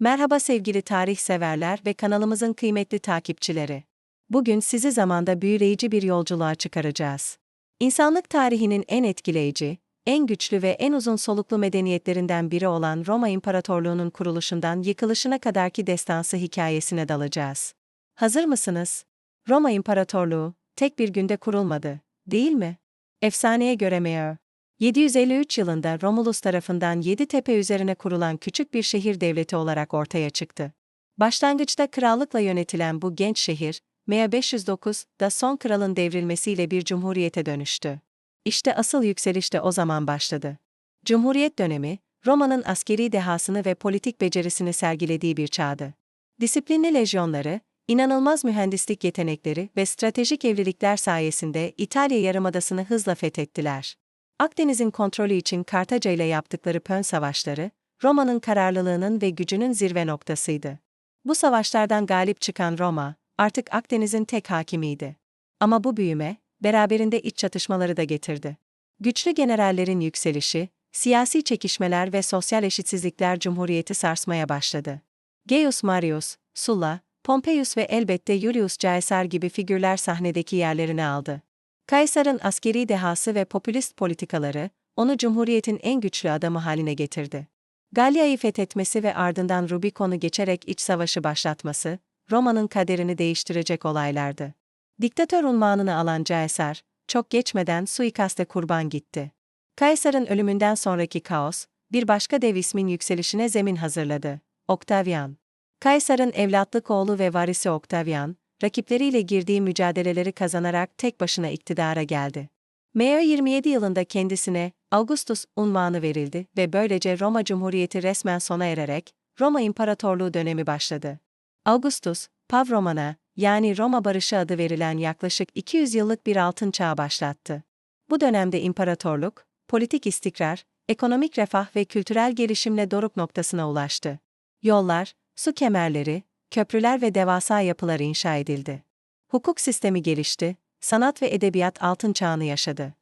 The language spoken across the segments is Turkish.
Merhaba sevgili tarih severler ve kanalımızın kıymetli takipçileri. Bugün sizi zamanda büyüleyici bir yolculuğa çıkaracağız. İnsanlık tarihinin en etkileyici, en güçlü ve en uzun soluklu medeniyetlerinden biri olan Roma İmparatorluğu'nun kuruluşundan yıkılışına kadarki destansı hikayesine dalacağız. Hazır mısınız? Roma İmparatorluğu tek bir günde kurulmadı, değil mi? Efsaneye göre Meo, 753 yılında Romulus tarafından Yeditepe üzerine kurulan küçük bir şehir devleti olarak ortaya çıktı. Başlangıçta krallıkla yönetilen bu genç şehir, Mea 509'da son kralın devrilmesiyle bir cumhuriyete dönüştü. İşte asıl yükseliş de o zaman başladı. Cumhuriyet dönemi, Roma'nın askeri dehasını ve politik becerisini sergilediği bir çağdı. Disiplinli lejyonları, inanılmaz mühendislik yetenekleri ve stratejik evlilikler sayesinde İtalya yarımadasını hızla fethettiler. Akdeniz'in kontrolü için Kartaca ile yaptıkları Pön savaşları, Roma'nın kararlılığının ve gücünün zirve noktasıydı. Bu savaşlardan galip çıkan Roma, artık Akdeniz'in tek hakimiydi. Ama bu büyüme, beraberinde iç çatışmaları da getirdi. Güçlü generallerin yükselişi, siyasi çekişmeler ve sosyal eşitsizlikler cumhuriyeti sarsmaya başladı. Gaius Marius, Sulla, Pompeius ve elbette Julius Caesar gibi figürler sahnedeki yerlerini aldı. Kaysar'ın askeri dehası ve popülist politikaları, onu Cumhuriyet'in en güçlü adamı haline getirdi. Galya'yı fethetmesi ve ardından Rubikon'u geçerek iç savaşı başlatması, Roma'nın kaderini değiştirecek olaylardı. Diktatör unvanını alan Caesar, çok geçmeden suikaste kurban gitti. Kaysar'ın ölümünden sonraki kaos, bir başka dev ismin yükselişine zemin hazırladı. Octavian. Kaysar'ın evlatlık oğlu ve varisi Octavian, rakipleriyle girdiği mücadeleleri kazanarak tek başına iktidara geldi. Meo 27 yılında kendisine Augustus unvanı verildi ve böylece Roma Cumhuriyeti resmen sona ererek Roma İmparatorluğu dönemi başladı. Augustus, Pav Romana, yani Roma Barışı adı verilen yaklaşık 200 yıllık bir altın çağı başlattı. Bu dönemde imparatorluk, politik istikrar, ekonomik refah ve kültürel gelişimle doruk noktasına ulaştı. Yollar, su kemerleri, köprüler ve devasa yapılar inşa edildi. Hukuk sistemi gelişti, sanat ve edebiyat altın çağını yaşadı.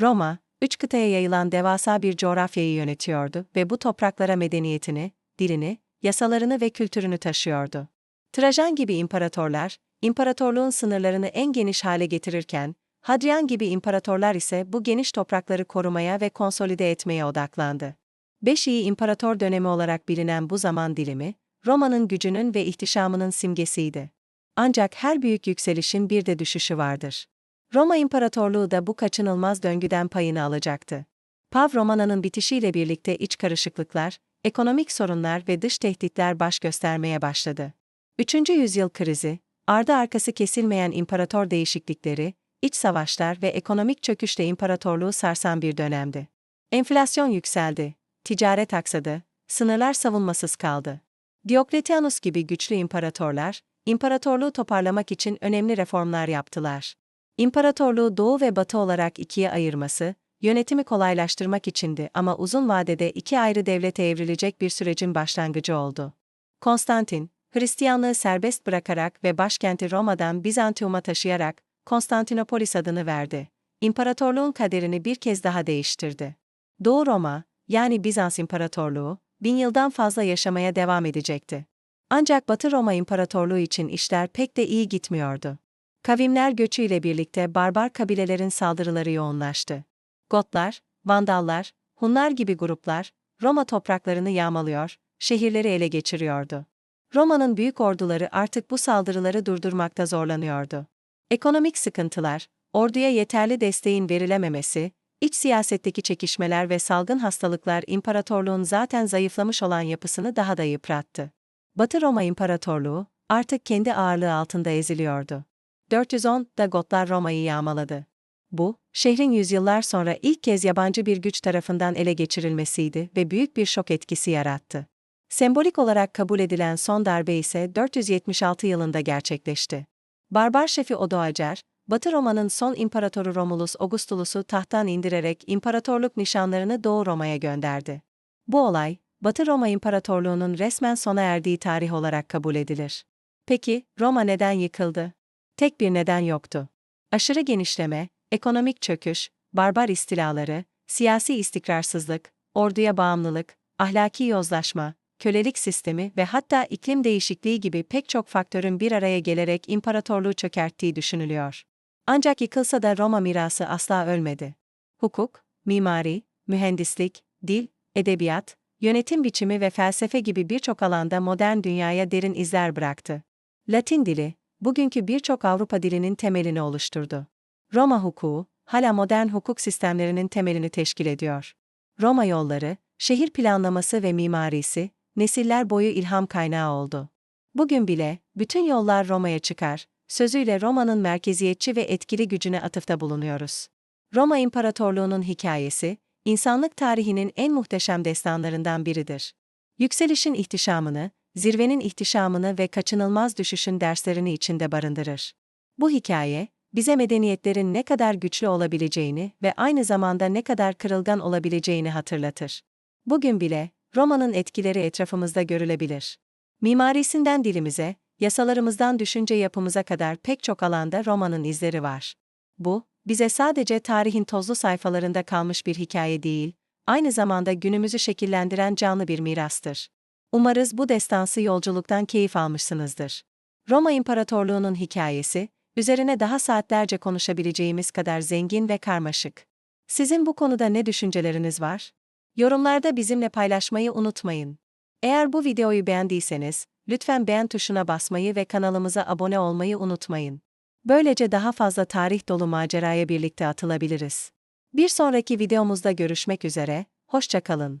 Roma, üç kıtaya yayılan devasa bir coğrafyayı yönetiyordu ve bu topraklara medeniyetini, dilini, yasalarını ve kültürünü taşıyordu. Trajan gibi imparatorlar, imparatorluğun sınırlarını en geniş hale getirirken, Hadrian gibi imparatorlar ise bu geniş toprakları korumaya ve konsolide etmeye odaklandı. Beş iyi imparator dönemi olarak bilinen bu zaman dilimi, Roma'nın gücünün ve ihtişamının simgesiydi. Ancak her büyük yükselişin bir de düşüşü vardır. Roma İmparatorluğu da bu kaçınılmaz döngüden payını alacaktı. Pav Romana'nın bitişiyle birlikte iç karışıklıklar, ekonomik sorunlar ve dış tehditler baş göstermeye başladı. 3. yüzyıl krizi, ardı arkası kesilmeyen imparator değişiklikleri, iç savaşlar ve ekonomik çöküşle imparatorluğu sarsan bir dönemdi. Enflasyon yükseldi, ticaret aksadı, sınırlar savunmasız kaldı. Diokletianus gibi güçlü imparatorlar, imparatorluğu toparlamak için önemli reformlar yaptılar. İmparatorluğu doğu ve batı olarak ikiye ayırması, yönetimi kolaylaştırmak içindi ama uzun vadede iki ayrı devlete evrilecek bir sürecin başlangıcı oldu. Konstantin, Hristiyanlığı serbest bırakarak ve başkenti Roma'dan Bizantium'a taşıyarak Konstantinopolis adını verdi. İmparatorluğun kaderini bir kez daha değiştirdi. Doğu Roma, yani Bizans İmparatorluğu, bin yıldan fazla yaşamaya devam edecekti. Ancak Batı Roma İmparatorluğu için işler pek de iyi gitmiyordu. Kavimler göçüyle birlikte barbar kabilelerin saldırıları yoğunlaştı. Gotlar, Vandallar, Hunlar gibi gruplar, Roma topraklarını yağmalıyor, şehirleri ele geçiriyordu. Roma'nın büyük orduları artık bu saldırıları durdurmakta zorlanıyordu. Ekonomik sıkıntılar, orduya yeterli desteğin verilememesi, İç siyasetteki çekişmeler ve salgın hastalıklar imparatorluğun zaten zayıflamış olan yapısını daha da yıprattı. Batı Roma İmparatorluğu artık kendi ağırlığı altında eziliyordu. 410'da Gotlar Roma'yı yağmaladı. Bu, şehrin yüzyıllar sonra ilk kez yabancı bir güç tarafından ele geçirilmesiydi ve büyük bir şok etkisi yarattı. Sembolik olarak kabul edilen son darbe ise 476 yılında gerçekleşti. Barbar şefi Odoacer, Batı Roma'nın son imparatoru Romulus Augustulus'u tahttan indirerek imparatorluk nişanlarını Doğu Roma'ya gönderdi. Bu olay, Batı Roma İmparatorluğu'nun resmen sona erdiği tarih olarak kabul edilir. Peki, Roma neden yıkıldı? Tek bir neden yoktu. Aşırı genişleme, ekonomik çöküş, barbar istilaları, siyasi istikrarsızlık, orduya bağımlılık, ahlaki yozlaşma, kölelik sistemi ve hatta iklim değişikliği gibi pek çok faktörün bir araya gelerek imparatorluğu çökerttiği düşünülüyor. Ancak yıkılsa da Roma mirası asla ölmedi. Hukuk, mimari, mühendislik, dil, edebiyat, yönetim biçimi ve felsefe gibi birçok alanda modern dünyaya derin izler bıraktı. Latin dili, bugünkü birçok Avrupa dilinin temelini oluşturdu. Roma hukuku, hala modern hukuk sistemlerinin temelini teşkil ediyor. Roma yolları, şehir planlaması ve mimarisi, nesiller boyu ilham kaynağı oldu. Bugün bile, bütün yollar Roma'ya çıkar, sözüyle Roma'nın merkeziyetçi ve etkili gücüne atıfta bulunuyoruz. Roma İmparatorluğu'nun hikayesi, insanlık tarihinin en muhteşem destanlarından biridir. Yükselişin ihtişamını, zirvenin ihtişamını ve kaçınılmaz düşüşün derslerini içinde barındırır. Bu hikaye, bize medeniyetlerin ne kadar güçlü olabileceğini ve aynı zamanda ne kadar kırılgan olabileceğini hatırlatır. Bugün bile, Roma'nın etkileri etrafımızda görülebilir. Mimarisinden dilimize, yasalarımızdan düşünce yapımıza kadar pek çok alanda Roma'nın izleri var. Bu, bize sadece tarihin tozlu sayfalarında kalmış bir hikaye değil, aynı zamanda günümüzü şekillendiren canlı bir mirastır. Umarız bu destansı yolculuktan keyif almışsınızdır. Roma İmparatorluğu'nun hikayesi, üzerine daha saatlerce konuşabileceğimiz kadar zengin ve karmaşık. Sizin bu konuda ne düşünceleriniz var? Yorumlarda bizimle paylaşmayı unutmayın. Eğer bu videoyu beğendiyseniz, lütfen beğen tuşuna basmayı ve kanalımıza abone olmayı unutmayın. Böylece daha fazla tarih dolu maceraya birlikte atılabiliriz. Bir sonraki videomuzda görüşmek üzere, hoşça kalın.